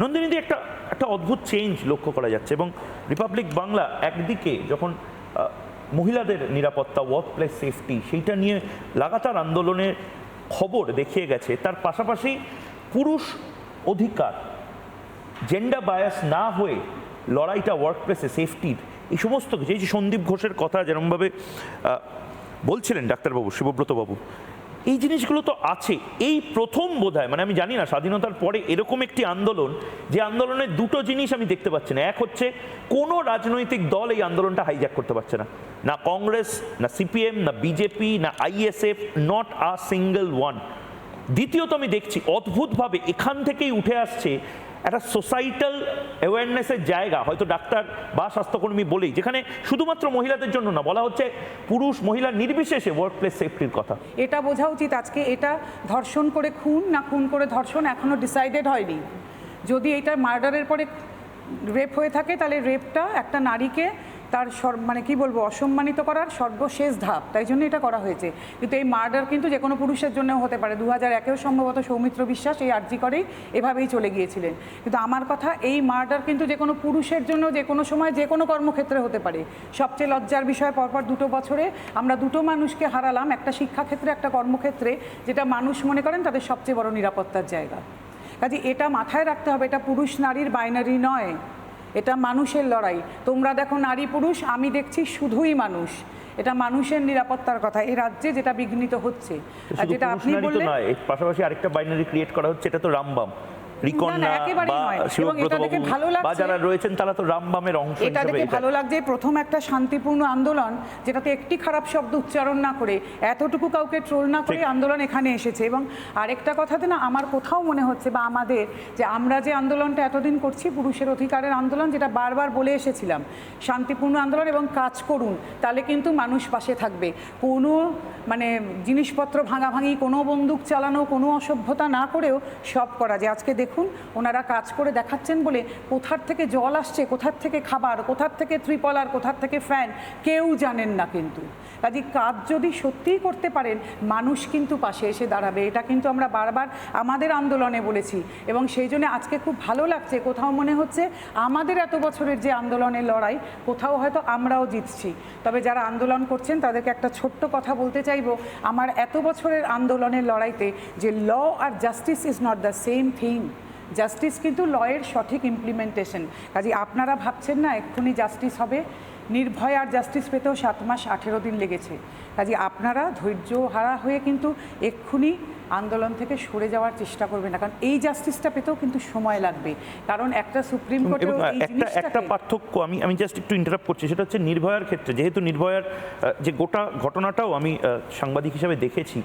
নন্দিনীদি একটা একটা অদ্ভুত চেঞ্জ লক্ষ্য করা যাচ্ছে এবং রিপাবলিক বাংলা একদিকে যখন মহিলাদের নিরাপত্তা ওয়ার্ক প্লেস সেফটি সেইটা নিয়ে লাগাতার আন্দোলনের খবর দেখিয়ে গেছে, তার পাশাপাশি পুরুষ অধিকার জেন্ডার বায়াস না হয়ে লড়াইটা ওয়ার্ক প্লেসে সেফটির এই সমস্ত কিছু, এই যে সন্দীপ ঘোষের কথা যেরকমভাবে বলছিলেন ডাক্তারবাবু, শিবব্রতবাবু এই জিনিসগুলো তো আছে। এই প্রথম বোধ মানে আমি জানি না, স্বাধীনতার পরে এরকম একটি আন্দোলন, যে আন্দোলনের দুটো জিনিস আমি দেখতে পাচ্ছি না। এক হচ্ছে, কোনো রাজনৈতিক দল এই আন্দোলনটা হাইজ্যাক করতে পারছে না। না কংগ্রেস, না সিপিএম, না বিজেপি, না ISF not a single one দ্বিতীয়ত আমি দেখছি, অদ্ভুতভাবে এখান থেকেই উঠে আসছে একটা সোসাইটাল অ্যাওয়ারনেসের জায়গা, হয়তো ডাক্তার বা স্বাস্থ্যকর্মী বলেই, যেখানে শুধুমাত্র মহিলাদের জন্য না, বলা হচ্ছে পুরুষ মহিলা নির্বিশেষে ওয়ার্ক প্লেস সেফটির কথা। এটা বোঝা উচিত, আজকে এটা ধর্ষণ করে খুন না খুন করে ধর্ষণ এখনও ডিসাইডেড হয়নি। যদি এটা মার্ডারের পরে রেপ হয়ে থাকে, তাহলে রেপটা একটা নারীকে তার মানে কি বলব, অসম্মানিত করার সর্বশেষ ধাপ। তাই জন্য এটা করা হয়েছে। কিন্তু এই মার্ডার কিন্তু যে কোনো পুরুষের জন্যও হতে পারে। দু হাজার একেও সম্ভবত সৌমিত্র বিশ্বাস এই আর্জি করেই এভাবেই চলে গিয়েছিলেন। কিন্তু আমার কথা, এই মার্ডার কিন্তু যে কোনো পুরুষের জন্য যে কোনো সময় যে কোনো কর্মক্ষেত্রে হতে পারে। সবচেয়ে লজ্জার বিষয়, পরপর দুটো বছরে আমরা দুটো মানুষকে হারালাম, একটা শিক্ষাক্ষেত্রে, একটা কর্মক্ষেত্রে, যেটা মানুষ মনে করেন তাদের সবচেয়ে বড় নিরাপত্তার জায়গা। কাজে এটা মাথায় রাখতে হবে, এটা পুরুষ নারীর বাইনারি নয়। এটা মানুষের লড়াই। তোমরা দেখো নারী পুরুষ আমি দেখছি শুধুই মানুষ। এটা মানুষের নিরাপত্তার কথা এই রাজ্যে যেটা বিঘ্নিত হচ্ছে। আর যেটা আপনি বললেন পাশাপাশি আরেকটা বাইনারি ক্রিয়েট করা হচ্ছে এটা তো রামবাম। রিকন্যা বা। শিবব্রত বা যারা রয়েছেন তারা তো রামবামের অংশ এটা দেখে ভালো লাগছে প্রথম একটা শান্তিপূর্ণ আন্দোলন যেটাতে একটি খারাপ শব্দ উচ্চারণ না করে এতটুকু কাউকে ট্রোল না করে আন্দোলন এখানে এসেছে। এবং আরেকটা কথাতে না আমার কোথাও মনে হচ্ছে বা আমাদের যে আমরা যে আন্দোলনটা এতদিন করছি পুরুষের অধিকারের আন্দোলন যেটা বারবার বলে এসেছিলাম শান্তিপূর্ণ আন্দোলন এবং কাজ করুন তাহলে কিন্তু মানুষ পাশে থাকবে। কোনো মানে জিনিসপত্র ভাঙাভাঙি কোনো বন্দুক চালানো কোনো অসভ্যতা না করেও সব করা যে আজকে দেখুন ওনারা কাজ করে দেখাচ্ছেন বলে কোথার থেকে জল আসছে, কোথার থেকে খাবার, কোথার থেকে ত্রিপলার কোথার থেকে ফ্যান, কেউ জানেন না কিন্তু। কাজে কাজ যদি সত্যিই করতে পারেন, মানুষ কিন্তু পাশে এসে দাঁড়াবে। এটা কিন্তু আমরা বারবার আমাদের আন্দোলনে বলেছি। এবং সেই জন্য আজকে খুব ভালো লাগছে। কোথাও মনে হচ্ছে আমাদের এত বছরের যে আন্দোলনের লড়াই, কোথাও হয়তো আমরাও জিতছি। তবে যারা আন্দোলন করছেন, তাদেরকে একটা ছোট্ট কথা বলতে চাইব। আমার এত বছরের আন্দোলনের লড়াইতে যে law R justice is not the same thing justice কিন্তু লয়ের সঠিক ইমপ্লিমেন্টেশন কাজে আপনারা ভাবছেন না এক্ষুনি জাস্টিস হবে। নির্ভয় আর জাস্টিস পেতেও সাত মাস আঠেরো দিন লেগেছে। কাজে আপনারা ধৈর্য হারা হয়ে কিন্তু এক্ষুনি আন্দোলন থেকে সরে যাওয়ার চেষ্টা করবেন না। কারণ এই জাস্টিসটা পেতেও কিন্তু সময় লাগবে। কারণ একটা সুপ্রিম কোর্টে একটা একটা পার্থক্য আমি আমি জাস্ট একটু ইন্টারাপ্ট করছি সেটা হচ্ছে নির্ভয়ার ক্ষেত্রে। যেহেতু নির্ভয়ার যে গোটা ঘটনাটাও আমি সাংবাদিক হিসাবে দেখেছি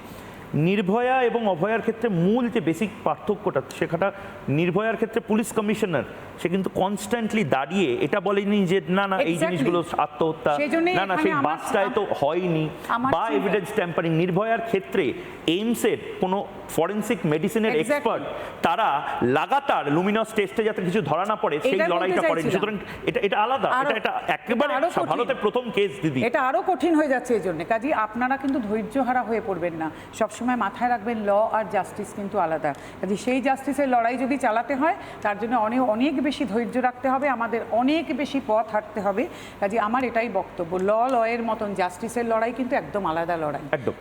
নির্ভয়া এবং অভয়ার ক্ষেত্রে মূল যে বেসিক পার্থক্যটা সেখানটা নির্ভয়ার ক্ষেত্রে পুলিশ কমিশনার সে কিন্তু কনস্ট্যান্টলি দাঁড়িয়ে এটা বলেনি যে না না এই জিনিসগুলো আত্মহত্যা না না সেই বাসটায় তো হয়নি। বা এভিডেন্স ট্যাম্পারিং নির্ভয়ার ক্ষেত্রে এইমসের কোনো ফরেন্সিক মেডিসিনের এক্সপার্ট তারা লাগাতার লুমিনাস টেস্টে যাতে কিছু ধরা না পড়ে সেই লড়াইটা করেন। সুতরাং এটা এটা আলাদা আরো- এটা এটা একেবারে কঠিন। ভারতের প্রথম কেস দিদি। এটা আরও কঠিন হয়ে যাচ্ছে এই জন্য। কাজে আপনারা কিন্তু ধৈর্যহারা হয়ে পড়বেন না। সবসময় মাথায় রাখবেন ল আর জাস্টিস কিন্তু আলাদা। কাজে সেই জাস্টিসের লড়াই যদি চালাতে হয় তার জন্য অনেক অনেক বেশি ধৈর্য রাখতে হবে, আমাদের অনেক বেশি পথ হাঁটতে হবে। কাজে আমার এটাই বক্তব্য, ল লয়ের মতন জাস্টিসের লড়াই কিন্তু একদম আলাদা লড়াই। একদম।